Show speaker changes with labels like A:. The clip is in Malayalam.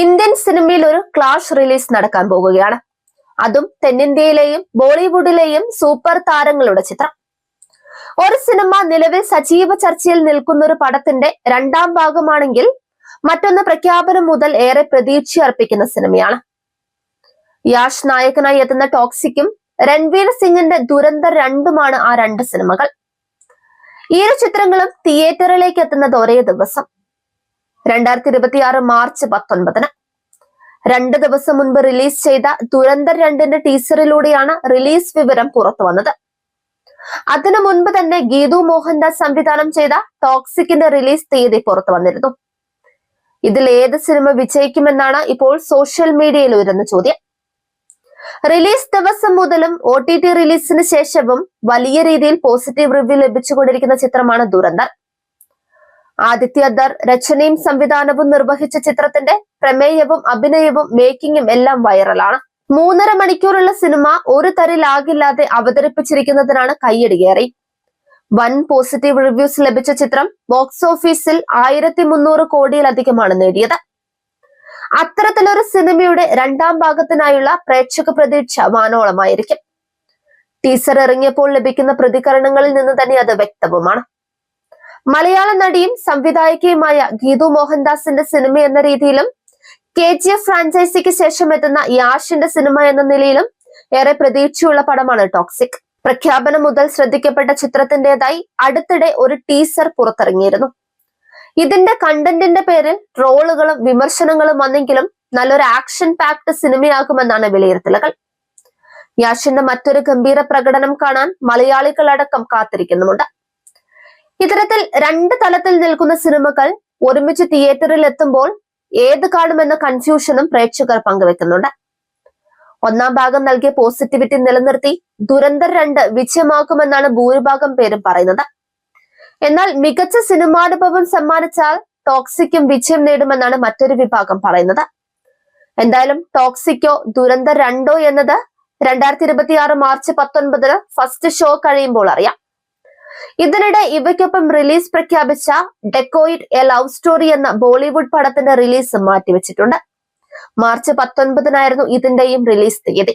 A: ഇന്ത്യൻ സിനിമയിൽ ഒരു ക്ലാഷ് റിലീസ് നടക്കാൻ പോകുകയാണ്. അതും തെന്നിന്ത്യയിലെയും ബോളിവുഡിലെയും സൂപ്പർ താരങ്ങളുടെ ചിത്രം. ഒരു സിനിമ നിലവിൽ സജീവ ചർച്ചയിൽ നിൽക്കുന്ന ഒരു പടത്തിന്റെ രണ്ടാം ഭാഗമാണെങ്കിൽ മറ്റൊന്ന് പ്രഖ്യാപനം മുതൽ ഏറെ പ്രതീക്ഷ അർപ്പിക്കുന്ന സിനിമയാണ്. യാഷ് നായകനായി എത്തുന്ന ടോക്സിക്കും രൺവീർ സിംഗിന്റെ ദുരന്ത രണ്ടുമാണ് ആ രണ്ട് സിനിമകൾ. ഈ ചിത്രങ്ങളും തിയേറ്ററിലേക്ക് എത്തുന്നത് ഒരേ ദിവസം. രണ്ടായിരത്തി ഇരുപത്തി ആറ് മാർച്ച് പത്തൊൻപതിന്. രണ്ട് ദിവസം മുൻപ് റിലീസ് ചെയ്ത ദുരന്ത രണ്ടിന്റെ ടീസറിലൂടെയാണ് റിലീസ് വിവരം പുറത്തു വന്നത്. അതിനു മുൻപ് തന്നെ ഗീതു മോഹൻദാസ് സംവിധാനം ചെയ്ത ടോക്സിക്കിന്റെ റിലീസ് തീയതി പുറത്തു വന്നിരുന്നു. ഇതിൽ ഏത് സിനിമ വിജയിക്കുമെന്നാണ് ഇപ്പോൾ സോഷ്യൽ മീഡിയയിൽ ഉയരുന്ന ചോദ്യം. റിലീസ് ദിവസം മുതലും ഒ ടി ടി റിലീസിന് ശേഷവും വലിയ രീതിയിൽ പോസിറ്റീവ് റിവ്യൂ ലഭിച്ചുകൊണ്ടിരിക്കുന്ന ചിത്രമാണ് ദുരന്തർ ആദിത്യ ദർ രചനയും സംവിധാനവും നിർവഹിച്ച ചിത്രത്തിന്റെ പ്രമേയവും അഭിനയവും മേക്കിങ്ങും എല്ലാം വൈറലാണ് മൂന്നര മണിക്കൂറുള്ള സിനിമ ഒരു തരിലാകില്ലാതെ അവതരിപ്പിച്ചിരിക്കുന്നതിനാണ് കയ്യടിയേറി. വൻ പോസിറ്റീവ് റിവ്യൂസ് ലഭിച്ച ചിത്രം ബോക്സ് ഓഫീസിൽ ആയിരത്തി മുന്നൂറ് കോടിയിലധികമാണ് നേടിയത്. അത്തരത്തിലൊരു സിനിമയുടെ രണ്ടാം ഭാഗത്തിനായുള്ള പ്രേക്ഷക പ്രതീക്ഷ വാനോളമായിരിക്കും. ടീസർ ഇറങ്ങിയപ്പോൾ ലഭിക്കുന്ന പ്രതികരണങ്ങളിൽ നിന്ന് തന്നെ അത് വ്യക്തവുമാണ്. മലയാള നടിയും സംവിധായകയുമായ ഗീതു മോഹൻദാസിന്റെ സിനിമ എന്ന രീതിയിലും കെ ജി എഫ് ഫ്രാഞ്ചൈസിക്ക് ശേഷം എത്തുന്ന യാഷിന്റെ സിനിമ എന്ന നിലയിലും ഏറെ പ്രതീക്ഷയുള്ള പടമാണ് ടോക്സിക് പ്രഖ്യാപനം മുതൽ ശ്രദ്ധിക്കപ്പെട്ട ചിത്രത്തിന്റേതായി അടുത്തിടെ ഒരു ടീസർ പുറത്തിറങ്ങിയിരുന്നു. ഇതിന്റെ കണ്ടന്റിന്റെ പേരിൽ ട്രോളുകളും വിമർശനങ്ങളും വന്നെങ്കിലും നല്ലൊരു ആക്ഷൻ പാക്ഡ് സിനിമയാകുമെന്നാണ് വിലയിരുത്തലുകൾ. യാഷിന്റെ മറ്റൊരു ഗംഭീര പ്രകടനം കാണാൻ മലയാളികളടക്കം കാത്തിരിക്കുന്നുമുണ്ട്. ഇത്തരത്തിൽ രണ്ട് തലത്തിൽ നിൽക്കുന്ന സിനിമകൾ ഒരുമിച്ച് തിയേറ്ററിൽ എത്തുമ്പോൾ ഏത് കാണുമെന്ന കൺഫ്യൂഷനും പ്രേക്ഷകർ പങ്കുവെക്കുന്നുണ്ട്. ഒന്നാം ഭാഗം നൽകിയ പോസിറ്റിവിറ്റി നിലനിർത്തി ദുരന്തർ രണ്ട് വിജയമാക്കുമെന്നാണ് ഭൂരിഭാഗം പേരും പറയുന്നത്. എന്നാൽ മികച്ച സിനിമാനുഭവം സമ്മാനിച്ചാൽ ടോക്സിക്കും വിജയം നേടുമെന്നാണ് മറ്റൊരു വിഭാഗം പറയുന്നത്. എന്തായാലും ടോക്സിക്കോ ദുരന്തർ രണ്ടോ എന്നത് രണ്ടായിരത്തി ഇരുപത്തി മാർച്ച് പത്തൊൻപതിന് ഫസ്റ്റ് ഷോ കഴിയുമ്പോൾ അറിയാം. ഇതിനിടെ ഇവയ്ക്കൊപ്പം റിലീസ് പ്രഖ്യാപിച്ച ഡെക്കോയിഡ് എ ലവ് സ്റ്റോറി എന്ന ബോളിവുഡ് പടത്തിന്റെ റിലീസ് മാറ്റിവെച്ചിട്ടുണ്ട്. മാർച്ച് പത്തൊൻപതിനായിരുന്നു ഇതിന്റെയും റിലീസ് തീയതി.